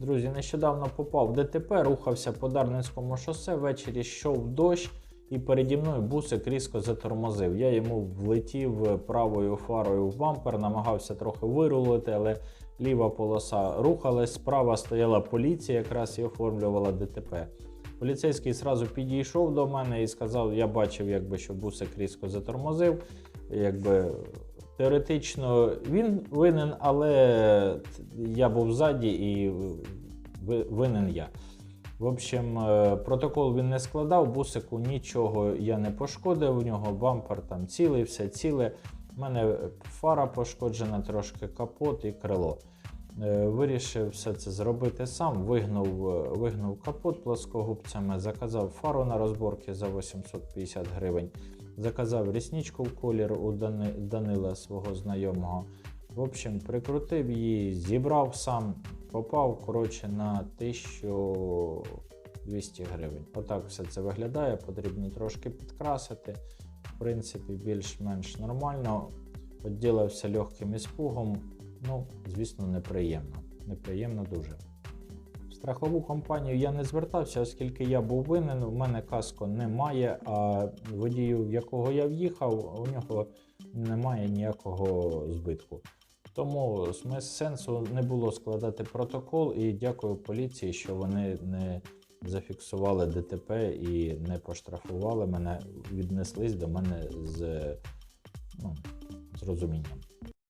Друзі, нещодавно попав в ДТП, рухався по Дарницькому шосе, ввечері йшов дощ, і переді мною бусик різко затормозив. Я йому влетів правою фарою в бампер, намагався трохи вирулити, але ліва полоса рухалась, справа стояла поліція, якраз і оформлювала ДТП. Поліцейський зразу підійшов до мене і сказав: я бачив, якби, що бусик різко затормозив. Якби теоретично він винен, але я був ззаді і винен я. В общем, е, протокол він не складав, бусику нічого я не пошкодив, у нього бампер там цілий, все ціле. У мене фара пошкоджена, трошки капот і крило. Е, Вирішив все це зробити сам, вигнув, е, вигнув капот плоскогубцями, заказав фару на розборки за 850 гривень, заказав рісничку в колір у Дани- Данила свого знайомого. В общем, прикрутив її, зібрав сам, попав коротше, на 1200 гривень. Отак все це виглядає, потрібно трошки підкрасити. В принципі, більш-менш нормально. Поділився легким іспугом. Ну, звісно, неприємно. Неприємно дуже. В страхову компанію я не звертався, оскільки я був винен, у мене каско немає, а водію, в якого я в'їхав, у нього немає ніякого збитку. Тому сенсу не було складати протокол, і дякую поліції, що вони не зафіксували ДТП і не поштрафували мене, віднеслись до мене з, ну, з розумінням.